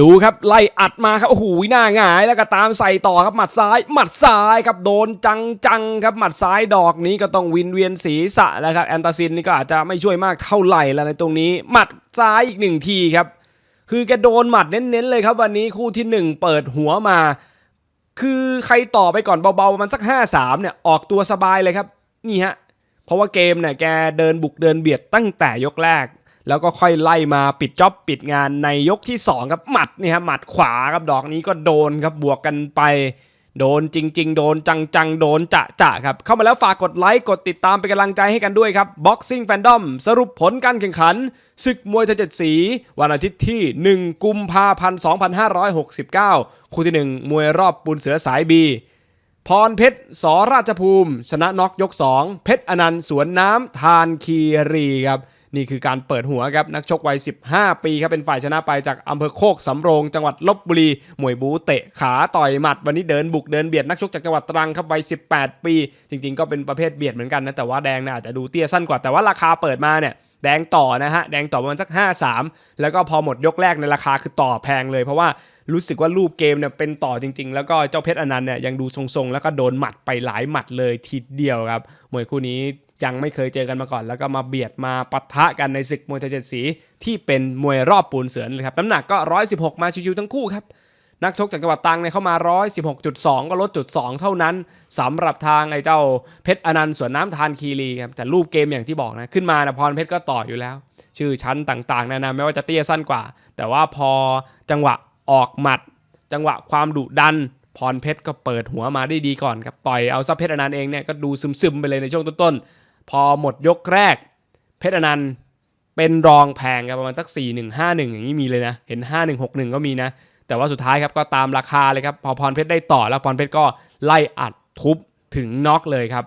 ดูครับไล่อัดมาครับโอ้โหหน้าหงายแล้วก็ตามใส่ต่อครับหมัดซ้าย หมัดซ้ายครับโดนจังจังครับหมัดซ้ายดอกนี้ก็ต้องวินเวียนศีรษะแล้วครับแอนตาซินนี่ก็อาจจะไม่ช่วยมากเท่าไหร่แล้วในตรงนี้ หมัดซ้ายอีกหนึ่งทีครับ คือแกโดนหมัดเน้นๆเลยครับวันนี้คู่ที่หนึ่งเปิดหัวมา คือใครต่อไปก่อนเบาๆมันสัก 5-3เนี่ยออกตัวสบายเลยครับนี่ฮะเพราะว่าเกมเนี่ยแกเดินบุกเดินเบียดตั้งแต่ยกแรก แล้วก็ค่อยไล่มาปิดจ็อบปิดงานในยกที่2ครับหมัดนี่ฮะหมัดขวาครับดอกนี้ก็โดนครับบวกกันไป โดนจริง ๆ โดนจังๆ โดนจะจะครับ เข้ามาแล้วฝากกดไลค์กดติดตามเป็นกำลังใจให้กันด้วยครับ Boxing Fandom สรุปผลการแข่งขันศึกมวยไทยเจ็ดสี วันอาทิตย์ที่ 1 กุมภาพันธ์ 2569 คู่ที่ 1 มวยรอบปูนเสือสายบีพรเพชรสราชภูมิ ชนะน็อกยก 2 เพชรอนันต์สวนน้ำทานคีรีครับ นี่คือการเปิดหัวครับนักชกวัย 15 ปีครับเป็นฝ่ายชนะไปจากอำเภอโคกสำโรง จังหวัดลบบุรีมวยบูเตะขาต่อยหมัด วันนี้เดินบุกเดินเบียดนักชกจากจังหวัดตรังครับวัย 18 ปี จริง ๆ ก็เป็นประเภทเบียดเหมือนกันนะแต่ว่าแดงเนี่ยอาจจะดูเตี้ยสั้นกว่าแต่ว่าราคาเปิดมาเนี่ยแดงต่อนะฮะแดงต่อประมาณสัก 5-3 แล้วก็พอหมดยกแรกในราคาคือต่อแพงเลย เพราะว่ารู้สึกว่ารูปเกมเนี่ยเป็นต่อจริง ๆ แล้วก็เจ้าเพชรอนันต์เนี่ยยังดูทรงๆ แล้วก็โดนหมัดไปหลายหมัดเลยทีเดียวครับมวยคู่นี้ ยังไม่เคยเจอกันมาก่อน แล้วก็มาเบียดมาปะทะกันในศึกมวยไทยเจ็ดสีที่เป็นมวยรอบปูนเสือนเลยครับน้ำหนักก็ 116 มาชิวๆทั้งคู่ครับนักชกจากจังหวัดตรังเนี่ยเข้ามา 116.2 ก็ลดจุด 2 เท่านั้นสำหรับทางไอ้เจ้าเพชรอนันต์สวนน้ำทานคีรีครับแต่รูปเกมอย่างที่บอกนะ ขึ้นมานะพรเพชรก็ต่ออยู่แล้ว ชื่อชั้นต่างๆนานาไม่ว่าจะเตี้ยสั้นกว่า แต่ว่าพอจังหวะออกหมัด จังหวะความดุดัน พรเพชรก็เปิดหัวมาได้ดีก่อนครับต่อยเอาซับเพชรอนันต์เองเนี่ยก็ดูซึมๆไปเลยในช่วงต้นๆ พอหมดยกแรก เพชรอนันต์เป็นรองแพงครับประมาณสัก 4 1 5 1 อย่างนี้มีเลยนะ เห็น 5 1 6 1 ก็มีนะ แต่ว่าสุดท้ายครับก็ตามราคาเลยครับ พอพรเพชรได้ต่อแล้วพรเพชรก็ไล่อัดทุบถึงน็อกเลยครับ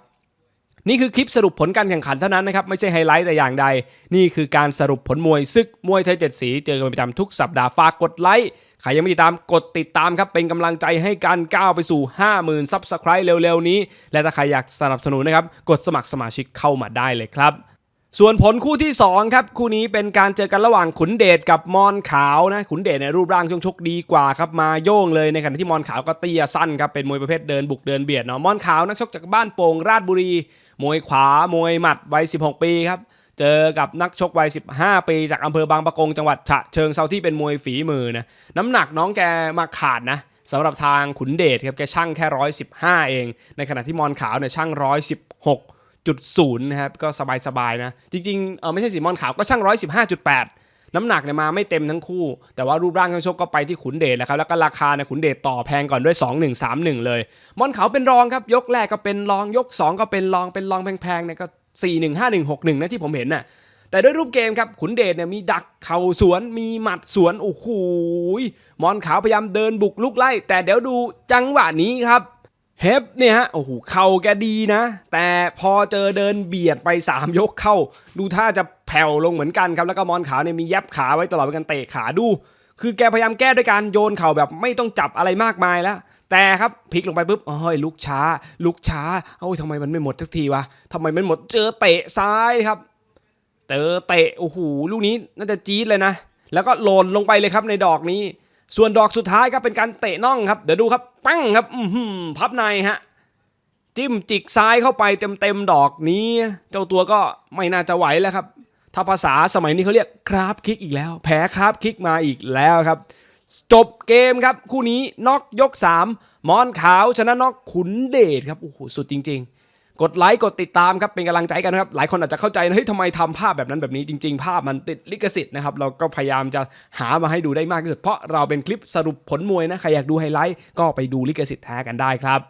นี่คือคลิปสรุปผลการแข่งขันเท่านั้นนะครับ ไม่ใช่ไฮไลท์แต่อย่างใด นี่คือการสรุปผลมวยซึกมวยไทยเจ็ดสี เจอกันเป็นประจำทุกสัปดาห์ฝากกดไลค์ใครยังไม่ติดตามกดติดตามครับ เป็นกำลังใจให้การก้าวไปสู่ 50,000ซับสไครต์เร็วๆ นี้ และถ้าใครอยากสนับสนุนนะครับ กดสมัครสมาชิกเข้ามาได้เลยครับ ส่วนผลคู่ที่ 2 ครับ คู่นี้เป็นการเจอกันระหว่างขุนเดชกับมอนขาวนะขุนเดชในรูปร่างช่วงชกดีกว่าครับมาโย่งเลยในขณะที่มอนขาวก็เตี้ยสั้นครับเป็นมวยประเภทเดินบุกเดินเบียดเนาะมอนขาวนักชกจากบ้านโป่งราชบุรี มวยขวามวยหมัดวัย 16 ปีครับเจอกับนักชกวัย 15 ปี จากอำเภอบางปะกงจังหวัดฉะเชิงเซาที่เป็นมวยฝีมือนะน้ำหนักน้องแกมาขาดนะสำหรับทางขุนเดชครับแกช่างแค่ 115 เอง ในขณะที่มอนขาวเนี่ยช่าง 116 จุดศูนย์นะครับ ก็สบายๆนะ จริงๆเออไม่ใช่สีมอนขาวก็ช่าง 115.8 น้ำหนักเนี่ยมาไม่เต็มทั้งคู่ แต่ว่ารูปร่างการชกก็ไปที่ขุนเดชแหละครับ แล้วก็ราคาเนี่ยขุนเดชต่อแพงก่อนด้วย 2131 เลย มอนขาวเป็นรองครับ ยกแรกก็เป็นรอง ยก 2 ก็เป็นรอง เป็นรองแพงๆเนี่ยก็ 415161 นะที่ผมเห็นน่ะแต่ด้วยรูปเกมครับขุนเดชเนี่ยมีดักเข่าสวนมีหมัดสวนโอ้โหมอนขาวพยายามเดินบุกลุกไล่ แต่เดี๋ยวดูจังหวะนี้ครับ เฮฟเนี่ยฮะ โอ้โห เข่าแกดีนะ แต่พอเจอเดินเบียดไป 3 ยกเข้า ดูท่าจะแผ่วลงเหมือนกันครับ แล้วก็มอนขาวเนี่ยมียับขาไว้ตลอดเป็นการเตะขาดู คือแกพยายามแก้ด้วยการโยนเข่าแบบไม่ต้องจับอะไรมากมายแล้ว แต่ครับพลิกลงไปปุ๊บโอ้ยลุกช้า ลุกช้าโอ้ยทำไมมันไม่หมดสักทีวะทำไมมันหมด เจอเตะซ้ายครับ เจอเตะ โอ้โห ลูกนี้น่าจะจี๊ดเลยนะ แล้วก็หล่นลงไปเลยครับในดอกนี้ ส่วนดอกสุดท้ายครับเป็นการเตะน่องครับ เดี๋ยวดูครับ ปั้งครับพับในฮะ จิ้มจิกซ้ายเข้าไปเต็มๆดอกนี้ เจ้าตัวก็ไม่น่าจะไหวแล้วครับ ถ้าภาษาสมัยนี้เขาเรียกคราฟคิกอีกแล้ว แพ้คราฟคิกมาอีกแล้วครับ จบเกมครับ คู่นี้น็อกยก 3 มอนขาวชนะน็อกขุนเดชครับโอ้โหสุดจริง ๆ กดไลค์กดติดตามครับเป็นกำลังใจกันนะครับหลายคนอาจจะเข้าใจนะเฮ้ยทำไมทำภาพแบบนั้นแบบนี้จริง ๆ ภาพมันติดลิขสิทธิ์นะครับเราก็พยายามจะหามาให้ดูได้มากที่สุด เพราะเราเป็นคลิปสรุปผลมวยนะใครอยากดูไฮไลท์ก็ไปดูลิขสิทธิ์แท้กันได้ครับ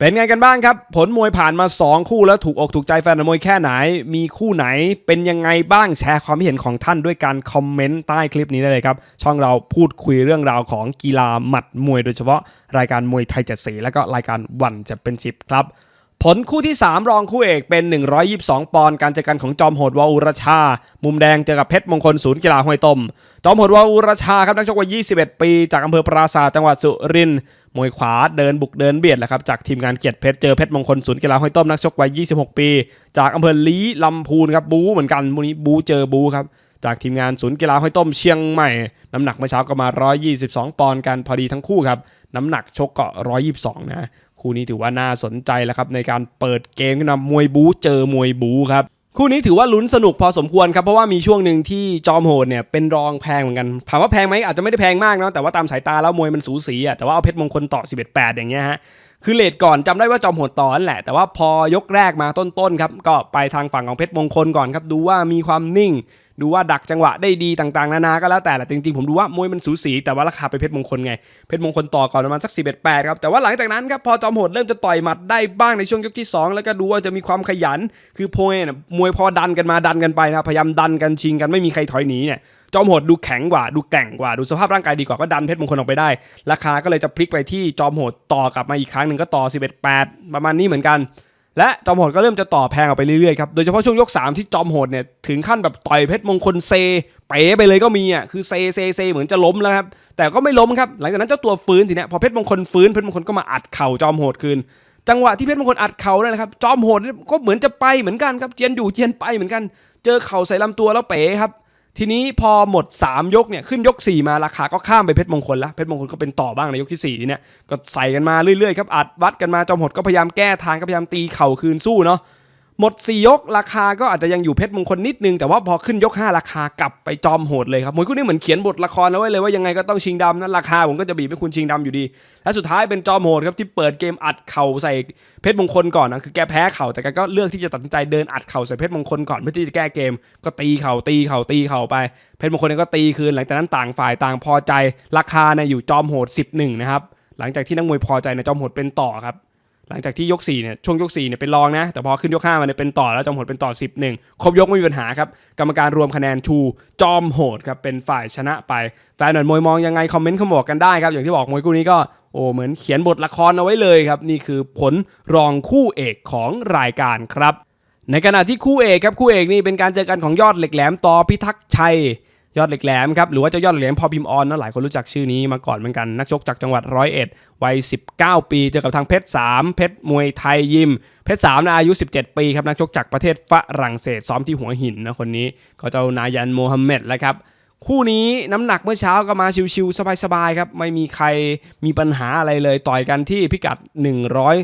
เป็นไงกันบ้างครับ ผลมวยผ่านมา 2 คู่แล้วถูกอกถูกใจแฟนมวยแค่ไหน มีคู่ไหนเป็นยังไงบ้างแชร์ความคิดเห็นของท่านด้วยการคอมเมนต์ใต้คลิปนี้ได้เลยครับ ช่องเราพูดคุยเรื่องราวของกีฬาหมัดมวยโดยเฉพาะรายการมวยไทยจ็ดสีและก็รายการวันจะเป็นชิปครับ ผลคู่ที่ 3 รองคู่เอกเป็น 122 ปอนด์การเจอกันของจอมโหดวาอุรชา มุมแดงเจอกับเพชรมงคลศูนย์กีฬาห้วยต้มจอมโหดวาอุรชาครับนักชกวัย 21 ปี จากอำเภอปราสาทจังหวัดสุรินทร์มวยขวาเดินบุกเดินเบียดแหละครับจากทีมงานเกียรติเพชรเจอเพชรมงคลศูนย์กีฬาห้วยต้มนักชกวัย 26 ปี จากอำเภอลีลำพูนครับบูเหมือนกันมูนี้บูเจอบูครับจากทีมงานศูนย์กีฬาห้อยต้มเชียงใหม่ น้ำหนักเมื่อเช้าก็มา 122 ปอนด์กันพอดีทั้งคู่ครับ น้ำหนักชกก็ 122 นะ คู่นี้ถือว่าน่าสนใจแล้วครับในการเปิดเกมนมามวยบู๊เจอมวยบู๊ครับคู่นี้ถือว่าลุ้นสนุกพอสมควรครับ เพราะว่ามีช่วงหนึ่งที่จอมโหดเนี่ยเป็นรองแพงเหมือนกัน ถามว่าแพงไหมอาจจะไม่ได้แพงมากเนาะแต่ว่าตามสายตาแล้วมวยมันสูสีอะแต่ว่าเอาเพชรมงคลต่อ 11-8 อย่างเงี้ยฮะคือเลทก่อนจำได้ว่าจอมโหดต่อนั่นแหละ แต่ว่าพอยกแรกมาต้นๆครับก็ไปทางฝั่งของเพชรมงคลก่อนครับดูว่ามีความนิ่ง ดูว่าดักจังหวะได้ดีต่างๆ นานาก็แล้วแต่แหละจริงๆ ผมดูว่ามวยมันสูสีแต่ว่าราคาไปเพชรมงคลไง เพชรมงคลต่อก่อนประมาณสัก11 8ครับแต่ว่าหลังจากนั้นครับพอจอมโหดเริ่มจะต่อยหมัดได้บ้างในช่วงยกที่ 2 แล้วก็ดูว่าจะมีความขยัน คือโพยเนี่ยมวยพอดันกันมาดันกันไปนะพยายามดันกันชิงกันไม่มีใครถอยหนีเนี่ยจอมโหดดูแข็งกว่าดูแกร่งกว่าดูสภาพร่างกายดีกว่าก็ดันเพชรมงคลออกไปได้ ราคาก็เลยจะพลิกไปที่จอมโหดต่อกลับมาอีกครั้งหนึ่งก็ต่อ 11 8 ประมาณนี้เหมือนกัน และจอมโหดก็เริ่มจะต่อแพงออกไปเรื่อยๆครับ โดยเฉพาะช่วงยก 3 ที่จอมโหดเนี่ยถึงขั้นแบบต่อยเพชรมงคลเซ เป๋ไปเลยก็มีอะคือเซเซเซเหมือนจะล้มแล้วครับ แต่ก็ไม่ล้มครับ หลังจากนั้นเจ้าตัวฟื้นทีเนี้ยพอเพชรมงคลฟื้นเพชรมงคลก็มาอัดเข่าจอมโหดคืน จังหวะที่เพชรมงคลอัดเข่านั่นแหละครับจอมโหดก็เหมือนจะไปเหมือนกันครับเจียนอยู่เจียนไปเหมือนกัน เจอเข่าใส่ลำตัวแล้วเป๋ครับ ทีนี้พอหมด 3 ยกเนี่ยขึ้นยก 4 มาราคาก็ข้ามไปเพชรมงคลแล้วเพชรมงคลก็เป็นต่อบ้างในยกที่4ทีเนี่ยก็ใส่กันมาเรื่อยๆครับอัดวัดกันมาจอมโหดก็พยายามแก้ทางก็พยายามตีเข่าคืนสู้เนาะ หมด 4 ยกราคาก็อาจจะยังอยู่เพชรมงคลนิดนึง แต่ว่าพอขึ้นยก 5 ราคากลับไปจอมโหดเลยครับมวยคู่นี้เหมือนเขียนบทละครเอาไว้เลยว่ายังไงก็ต้องชิงดำนั้นราคาผมก็จะบีบให้คุณชิงดำอยู่ดี และสุดท้ายเป็นจอมโหดครับที่เปิดเกมอัดเข่าใส่เพชรมงคลก่อนนะคือแกแพ้เข่าแต่แกก็เลือกที่จะตัดสินใจเดินอัดเข่าใส่เพชรมงคลก่อนเพื่อที่จะแก้เกม ก็ตีเข่าตีเข่าตีเข่าไป เพชรมงคลก็ตีคืนหลังจากนั้นต่างฝ่ายต่างพอใจราคาเนี่ยอยู่จอมโหด 11นะครับหลังจากที่นักมวยพอใจเนี่ยจอมโหดเป็นต่อครับ หลังจากที่ยก4เนี่ยช่วงยก4เนี่ยเป็นรองนะ แต่พอขึ้นยก5มาเนี่ยเป็นต่อแล้วจอมโหดเป็นต่อ 10 1 ครบยกไม่มีปัญหาครับกรรมการรวมคะแนนชูจอมโหดครับเป็นฝ่ายชนะไปแฟนหน่อยมวยมองยังไงคอมเมนต์เข้ามาบอกกันได้ครับอย่างที่บอกมวยคู่นี้ก็โอ้เหมือนเขียนบทละครเอาไว้เลยครับนี่คือผลรองคู่เอกของรายการครับ ในขณะที่คู่เอกครับคู่เอกนี่เป็นการเจอกันของยอดเหล็กแหลมต่อพิทักษ์ชัย ยอดเหล็กแหลมครับหรือว่าเจ้ายอดเหล็กแหลมพอพิมออนนะหลายคนรู้จักชื่อนี้มาก่อนเหมือนกันนักชกจากจังหวัดร้อยเอ็ดวัย 19 ปีเจอกับทางเพชร 3 เพชรมวยไทยยิม เพชร3นะอายุ 17 ปีครับนักชกจากประเทศฝรั่งเศสซ้อมที่หัวหินนะคนนี้ก็เจ้านายันโมฮัมเหม็ดแล้วครับ คู่นี้น้ำหนักเมื่อเช้าก็มาชิวๆสบายๆครับ ไม่มีใครมีปัญหาอะไรเลย ต่อยกันที่พิกัด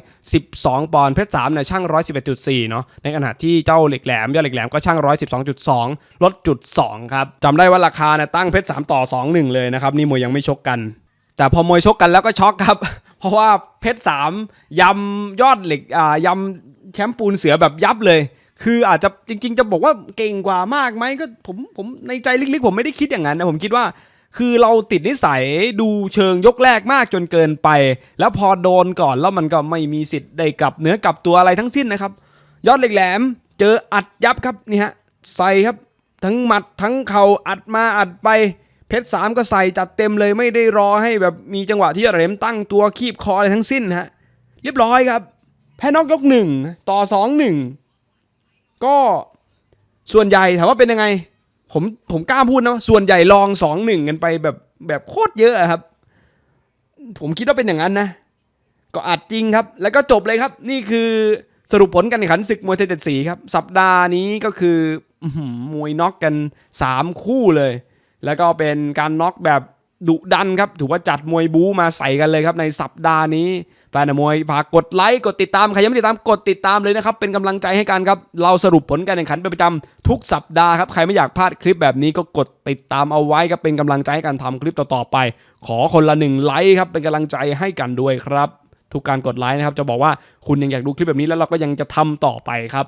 112 ปอนด์เพชร3เนี่ยช่าง 111.4 เนาะในขณะที่เจ้าเหล็กแหลมยอดเหล็กแหลมก็ช่าง 112.2 ลดจุด 2 ครับจำได้ว่าราคาเนี่ยตั้งเพชร3ต่อ 2-1 เลยนะครับ นี่มวยยังไม่ชกกัน แต่พอมวยชกกันแล้วก็ช็อกครับ เพราะว่าเพชร3ยำยอดเหล็กอ่ายำแชมป์ปูนเสือแบบยับเลย คืออาจจะจริง ๆ จะบอกว่าเก่งกว่ามากไหมก็ผมผมในใจลึกๆ ผมไม่ได้คิดอย่างนั้นนะผมคิดว่า คือเราติดนิสัยดูเชิงยกแรกมากจนเกินไป แล้วพอโดนก่อนแล้วมันก็ไม่มีสิทธิ์ได้กลับเนื้อกลับตัวอะไรทั้งสิ้นนะครับ ยอดเหล็กแหลม เจออัดยับครับนี่ฮะใส่ครับ ทั้งหมัดทั้งเข่าอัดมาอัดไปเพชรสามก็ใส่จัดเต็มเลยไม่ได้รอให้แบบมีจังหวะที่ยอดเหล็กแหลมตั้งตัวคีบคออะไรทั้งสิ้นฮะเรียบร้อยครับ แพ้นอกยกหนึ่งต่อสองหนึ่ง ก็ส่วนใหญ่ถามว่าเป็นยังไง ผมผมกล้าพูดนะส่วนใหญ่ลองสองหนึ่งกันไปแบบแบบโคตรเยอะครับ ผมคิดว่าเป็นอย่างนั้นนะ ก็อัดจริงครับ แล้วก็จบเลยครับ นี่คือสรุปผลการแข่งขันศึกมวยไทยเจ็ดสีครับ สัปดาห์นี้ก็คืออื้อหือมวยน็อกกัน 3 คู่เลย แล้วก็เป็นการน็อกแบบ ดุดันครับ ถือว่าจัดมวยบู๊มาใส่กันเลยครับในสัปดาห์นี้ แฟนมวยฝากกดไลค์ กดติดตาม ใครยังไม่ติดตามกดติดตามเลยนะครับ เป็นกำลังใจให้กันครับ เราสรุปผลการแข่งขันเป็นประจำทุกสัปดาห์ครับ ใครไม่อยากพลาดคลิปแบบนี้ก็กดติดตามเอาไว้ครับ เป็นกำลังใจให้การทำคลิปต่อๆไป ขอคนละหนึ่งไลค์ครับ เป็นกำลังใจให้กันด้วยครับ ทุกการกดไลค์นะครับ จะบอกว่าคุณยังอยากดูคลิปแบบนี้แล้วเราก็ยังจะทำต่อไปครับ